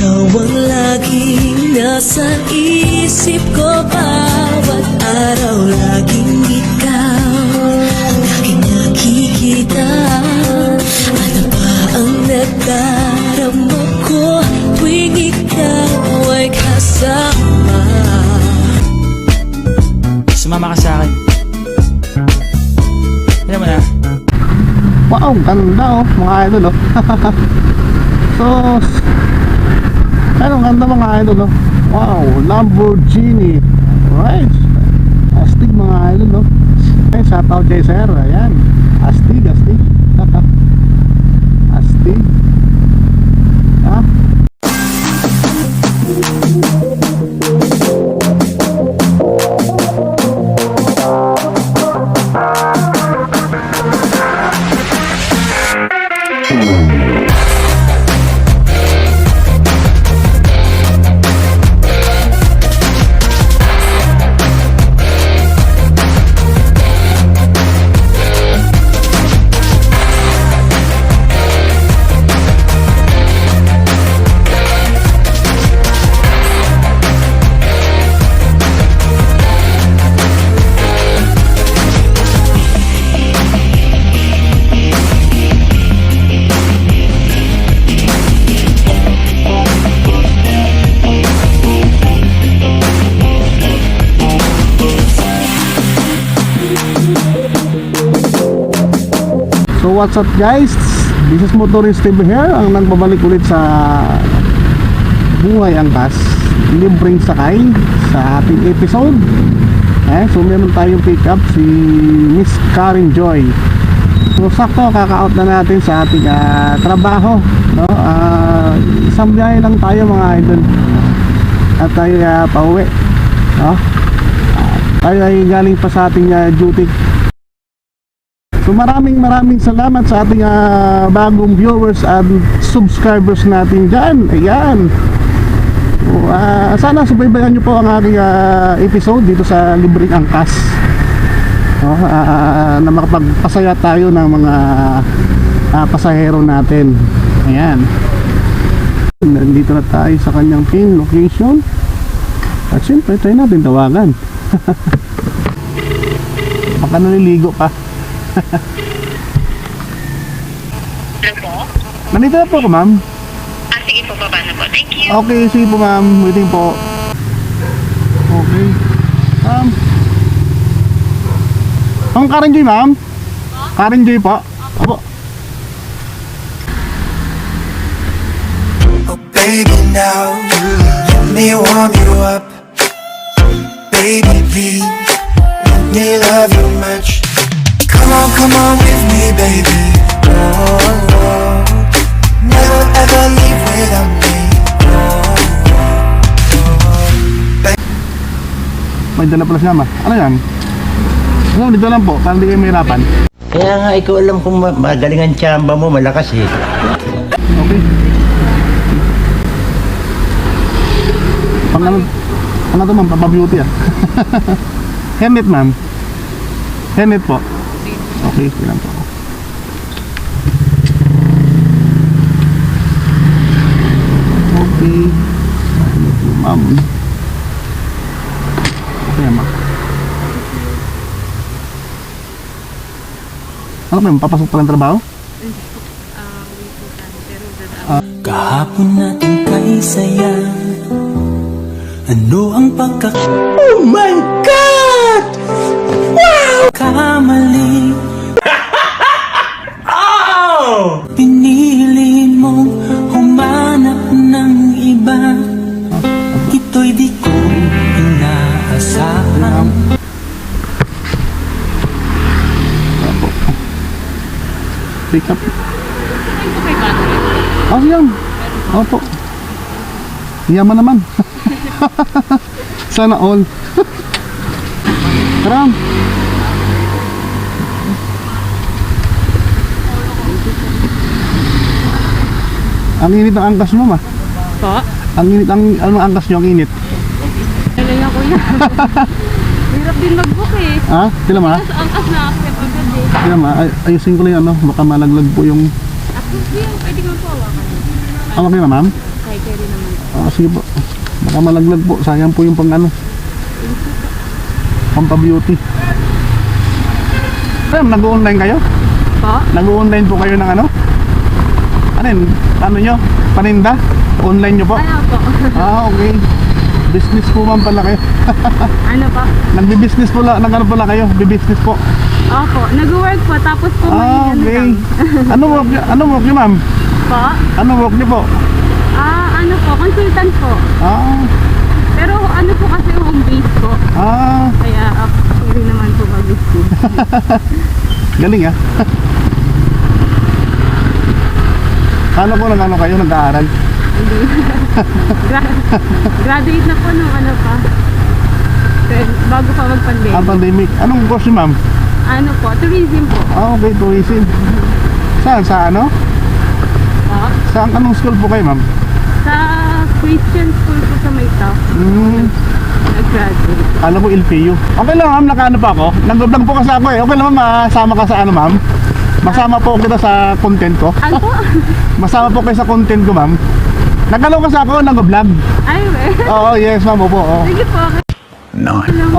Ikaw ang laging nasa isip ko Bawat araw laging ikaw Laging nakikita Ano ba ang nadarama ko Tuwing ikaw ay kasama Sumama ka sa akin. Alam mo na, Wow, ganda oh, mga idol oh. so, ano ganda mga idol oh. Wow, Lamborghini. Right. Astig mga idol oh. Ay, shout out kay sir. Ayan. Astig, astig. astig. So what's up guys? This is Motorist Steve here ang nagbabalik ulit sa Buhay Angkas Libreng sakay sa ating episode eh, So meron tayong pick up si Miss Karen Joy So sakto kaka-out na natin sa ating ah, trabaho no? Ah, Isang biyahe lang tayo mga idol At tayo uh, pauwi no? Ah, Tayo ay galing pa sa ating ah, duty So maraming maraming salamat sa ating ah, bagong viewers and subscribers natin dyan. Ayan. So, ah, sana subaybayan nyo po ang aking ah, episode dito sa Libreng Angkas. No, ah, na makapagpasaya tayo ng mga ah, pasahero natin. Ayan. Nandito na tayo sa kanyang pin location. At syempre, try natin tawagan. Baka naliligo pa. Hello po? Nandito na po ako, ma'am. Ah, sige po, baba na po. Thank you. Okay, sige po ma'am. Waiting po. Okay. Ma'am. Ang Karen Joy, ma'am? Karen Joy po? Opo. Oh baby now Let me warm you up Baby please Let me love you much Come on, come on with me baby oh, oh. Never ever leave without me May dala pala siya, ma. Ano yan? Ano, dito lang po. Para hindi kayo mahirapan. Kaya nga, ikaw alam kung ma- magaling ang tsamba mo, malakas eh. Okay. Pang ano, ano ma'am, papabeauty ah. Helmet ma'am. Helmet po. Okay, sige lang po. Okay. Helmet po ma'am. Okay ma'am. Ano po yun? Papasok pa lang trabaho? Kahapon natin kay saya Ano ang pagkak... Oh my God! Pick up. Oh, yan. Opo. Yaman naman. Sana all. Karam. Ang init ng angkas mo, ma. Po? Ang init ang ano ang angkas nyo, ang init. Kailan na kuya. Hirap din mag-book eh. Ha? Sila ma? Tapos angkas na accept Sila ma? Ay, ayusin ko lang yung ano, baka malaglag po yung At hindi yan, pwede nga po hawakan. kayo na, ma'am? Kay carry naman Ah, sige po. Baka malaglag po. Sayang po yung pang ano. Pampa-beauty. Ma'am, nag-online kayo? Po? Nag-online po kayo ng ano? Ano yun? Ano nyo? Paninda? Online nyo po? Ano po? Ah, okay. Business po ma'am pala kayo. ano po? Nagbi-business po lang, nag ano pala kayo? Bi-business po. Opo. Nag-work po. Tapos po Ah, may ano okay. lang. Ano work nyo? Ano work nyo ma'am? Po? Ano work nyo po? Ah, ano po? Consultant po. Ah, Pero ano po kasi home base po. ah, Kaya uh, pwede naman po mag-school. galing ah. Kala ko nag ano kayo, nag-aaral. Hindi. Gra- graduate na po nung ano pa. Pero bago pa mag-pandemic. Ah, pandemic. Anong course nyo ma'am? Ano po? Tourism po. Ah, okay, tourism. Saan? Sa ano? Po. Saan? Anong school po kayo ma'am? Sa Christian school po sa Maytaw. Hmm, Nag-graduate. alam ko LPU. Okay lang ma'am, nakaano pa ako. Nag-vlog po kasi ako eh. Okay lang ma'am, masama ka sa ano ma'am? Masama po kita sa content ko. Ano po? Masama po kayo sa content ko ma'am. Nagano kasi ako, nag-vlog. Ay, we. Oo, yes ma'am, opo. oo. Sige po.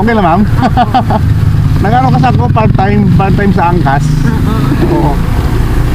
Okay lang ma'am. Nagano kasi ako part-time, part-time sa Angkas. Oo.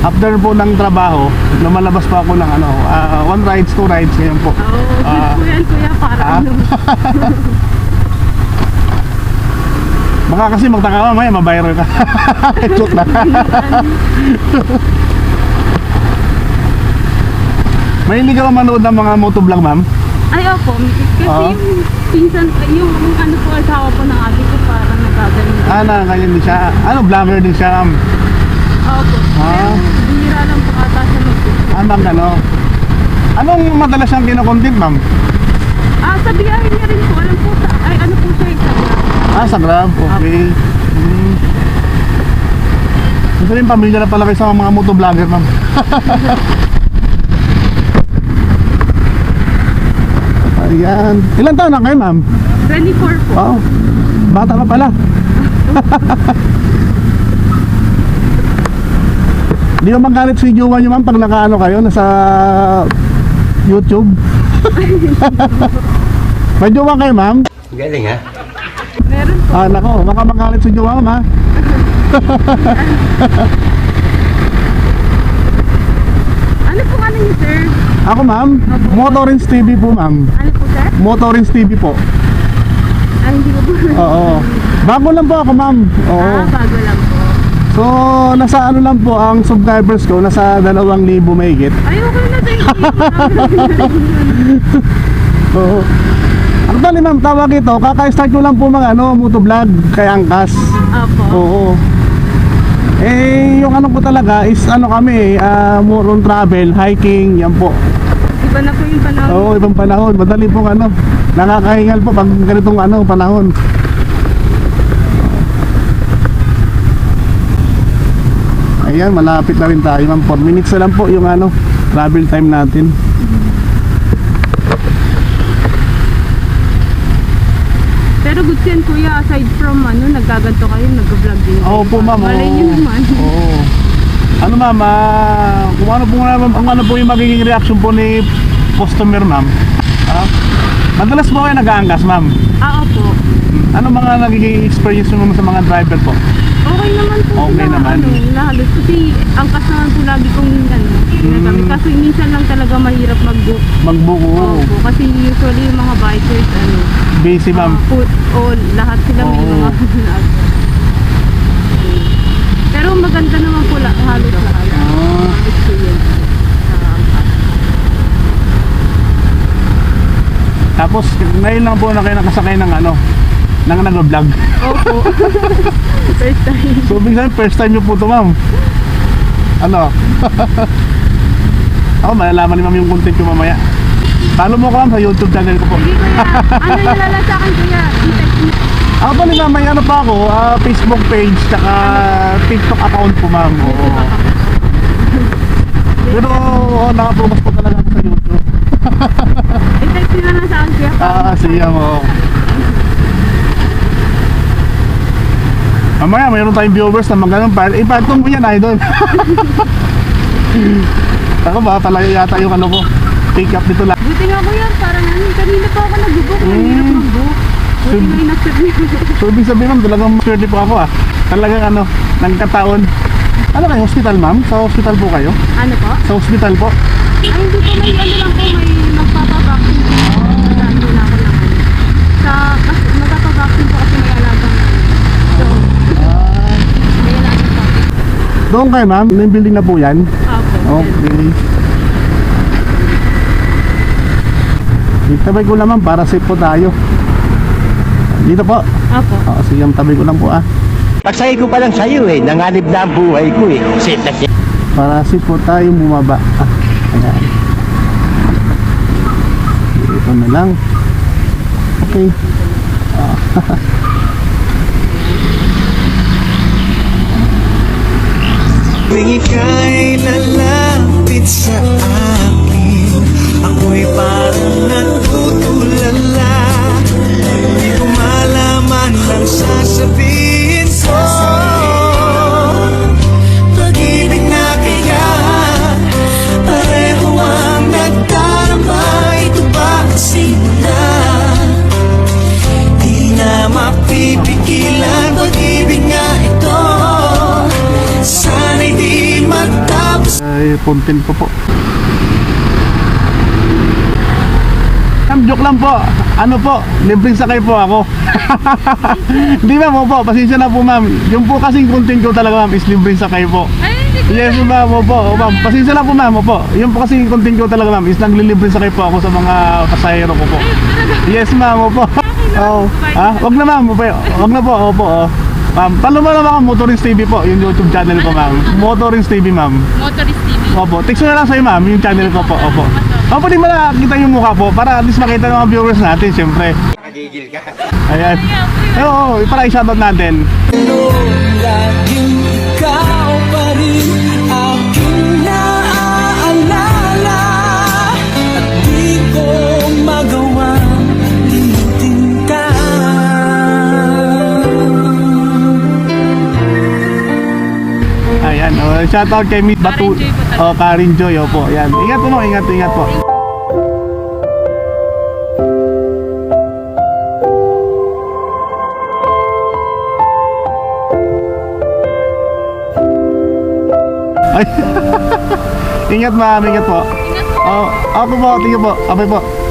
After po ng trabaho, lumalabas pa ako ng ano, ah, one rides, two rides ngayon po. Oo, good Ah. po yan, kuya. Para Ah. ano. Baka kasi magtaka ka mamaya, mabiral ka. Joke na. Mahilig ka ba manood ng mga motovlog, ma'am? Ay, opo. Kasi Ah. yung pinsan, yung, yung ano po, asawa po ng ate ko parang nagagaling. Ah, na, ganyan din siya. Ano, vlogger din siya, ma'am. Opo. Ah. Bihira lang po ata siya mag Ah, ma'am, ano? Anong madalas siyang kinokontent, ma'am? Ah, sa biyahe niya rin po. Alam po sa, ay ano po siya sa Ah, sa Grab, okay. Hmm. Gusto rin, pamilya na pala kayo sa mga motovlogger, ma'am. Ayan. Ilan taon na kayo, ma'am? 24 po. Wow. Bata ka pala. Di ba magalit si Jowa nyo, ma'am, pag nakaano kayo, nasa YouTube? May jowa kayo, ma'am? Galing ha? Meron po. Ah, nako, baka magalit si Jowa, ma'am, ha? Ano po ano niyo, sir? Ako, ma'am, Motorins TV po, ma'am. Ano po, sir? Motorins TV po. Ay, hindi ko po. Oo. Bago lang po ako, ma'am. Oo. Ah, bago lang po. So, nasa ano lang po, ang subscribers ko, nasa 2,000 mahigit. Ay, okay na, thank you. Oo. Actually, ma'am, tawag ito, kaka-start ko lang po mga ano, motovlog kay Angkas. Opo. Oo. Eh, yung ano po talaga is ano kami, ah, more on travel, hiking, yan po. Iba na po yung panahon. Oo, ibang panahon. Madali pong ano, nakakahingal po pag ganitong ano, panahon. Ayan, malapit na rin tayo. Ma'am, 4 minutes na lang po yung ano, travel time natin. Pero good yan, kuya. Aside from ano, nagkaganto kayo, nag-vlog din. Oo po, ma'am. Malay niyo naman. Oo. Ma'am, ah, kung ano po, nga- kung ano po yung magiging reaction po ni customer ma'am. Ah, madalas po kayo nag-aangkas ma'am. Ah, opo. Ano mga nagiging experience mo sa mga driver po? Okay naman po Okay sila, naman. ano, lahat. Kasi ang kas naman po lagi kong ano, ginagamit. Mm. Kasi minsan lang talaga mahirap mag-book. Magbuko. Opo, kasi usually yung mga bikers, ano, Busy ma'am. ah, put, all, lahat sila may Oo. mga. Pero maganda naman po la, halos lahat. Ah. Experience. angkas. Tapos ngayon lang po na kayo nakasakay ng ano, ng nag-vlog. Opo. First time. So, time, first time nyo po ito, ma'am. Ano? Ako, malalaman ni ma'am yung content ko mamaya. Follow mo ko ma'am sa YouTube channel ko po. Sige kuya, ano sa akin kuya? I-text mo. Actually ma'am, may ano pa ako, ah, Facebook page, tsaka TikTok account po ma'am. Oo. Pero oh, nakapokus po talaga ako sa YouTube. I-text nyo na lang sa akin. Ah, siya mo. Mamaya, mayroon tayong viewers na magano'n pa. Ipatong mo yan, idol. Ako ba, talaga yata yung ano ko. pick up dito lang. Buti nga kuya, parang ano, kanina pa ako nag-book. Ang Mm. hirap mag-book. Niyo. So ibig sabihin ma'am, talagang swerte po ako ah. Talagang ano, nagkataon. Ano kayo, hospital ma'am? Sa hospital po kayo? Ano po? Sa hospital po? Ay, hindi po may ano lang po, may magpapavaccine po. Nadaan po na ako ng ano. Sa, kasi magpapavaccine po kasi may alagang ano. So, may alagang po. Doon kayo ma'am, yung building na po yan. Apo. Okay. Itabay ko naman para safe po tayo. Dito po. Apo. Oh, sige, tabi ko lang po ah. Pasay ko pa lang sa'yo eh. Nanganib na ang buhay ko eh. Safe na safe. Para safe po tayo bumaba. Ah, ayan. Dito na lang. Okay. Tuwing ika'y lalapit sa akin Ako'y parang natutulala sasabihin ko. Pag-ibig na kaya Pareho ang nagdarama Ito ba simula Di na mapipigilan. Pag-ibig nga ito. Sana'y di matapos Ay, content ko po. Ma'am, joke lang po. Ano po, libreng sakay po ako. Hindi ma'am, opo, pasensya na po ma'am. Yung po kasing content ko talaga ma'am is libreng sakay po. Ay. Yes ma'am, opo, ma'am. Pasensya na po ma'am, opo. Yung po kasing content ko talaga ma'am is naglilibre sakay po ako sa mga pasahero ko po. Yes ma'am, opo. Oh, ah, wag na ma'am, opo. Wag na po, opo. Oh. Ma'am, follow mo naman ako Motorings TV po, yung YouTube channel ko ma'am. Motorings TV ma'am. Motorist TV. Opo, text ko na lang sa'yo ma'am, yung channel ko po, opo. Opo, pwede mo nakakita yung mukha po para at least makita ng mga viewers natin, syempre. Nagigil ka. Ayan. Eh, oo, para i-shoutout natin. Laging ikaw pa rin Ayan, oh, shoutout kay Miss Batu. Karen Joy po talaga. Oh, Karin Joy, opo. Ayan. Ingat po, no? ingat, ingat po. Ay. ingat ma'am, ingat po. Ingat po. Oh, ako po, tingnan po. Abay po.